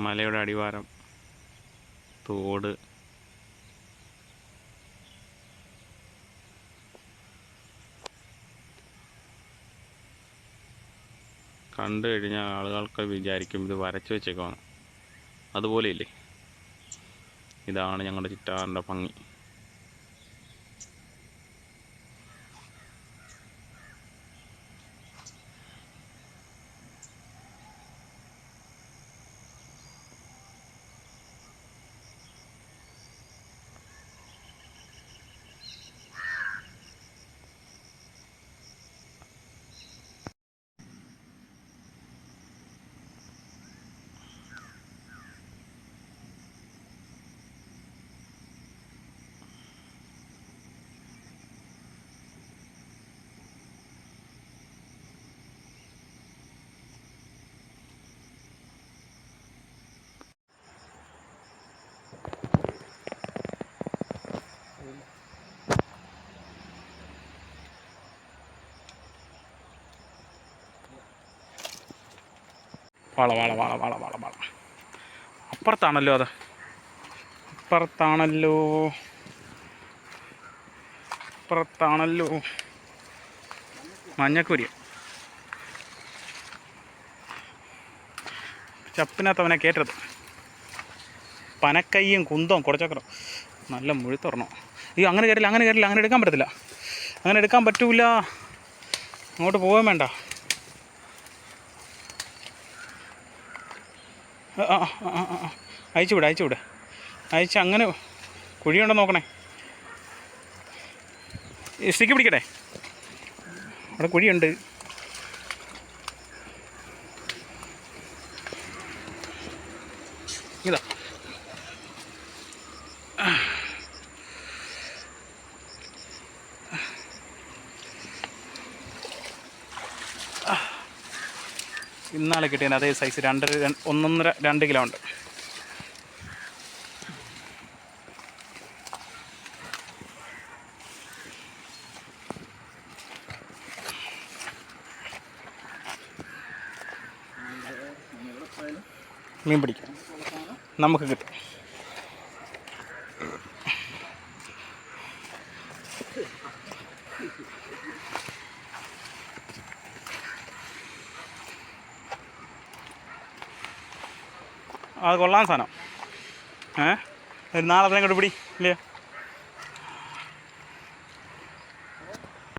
മലയുടെ അടിവാരം. തോട്. കണ്ടു കഴിഞ്ഞാൽ ആളുകൾക്ക് വിചാരിക്കും ഇത് വരച്ചു വെച്ചേക്കാണ് അതുപോലെ ഇല്ലേ ഇതാണ് ഞങ്ങളുടെ ചിറ്റാറിന്റെ ഭംഗി. വള വള വള വള വള വള. അപ്പുറത്താണല്ലോ അത്. അപ്പുറത്താണല്ലോ. അപ്പുറത്താണല്ലോ. മഞ്ഞക്കുരി. ചപ്പിനകത്ത് അവനെ പനക്കയ്യും കുന്തവും കുടച്ചക്രം. നല്ല മുഴുത്തുറണം അയ്യോ അങ്ങനെ കയറില്ല അങ്ങനെ കയറില്ല അങ്ങനെ എടുക്കാൻ പറ്റത്തില്ല. അങ്ങനെ എടുക്കാൻ പറ്റൂല. അങ്ങോട്ട് പോകാൻ വേണ്ട. അയച്ചു വിട് അയച്ചു വിട്. അയച്ച് അങ്ങനെ കുഴിയുണ്ടോ നോക്കണേ. സ്റ്റിക്ക് പിടിക്കട്ടെ. അവിടെ കുഴിയുണ്ട്. ഇതാ. ഇന്നാളെ കിട്ടിയ അതേ സൈസ് രണ്ടര രണ്ട് ഒന്നൊന്നര രണ്ട് കിലോ ഉണ്ട്. മീൻ പിടിക്കാം. നമുക്ക് കിട്ടും. അത് കൊള്ളാൻ സാധനം. ഏഹ് നാളെ അതിനെ കണ്ടുപിടി ഇല്ലേ?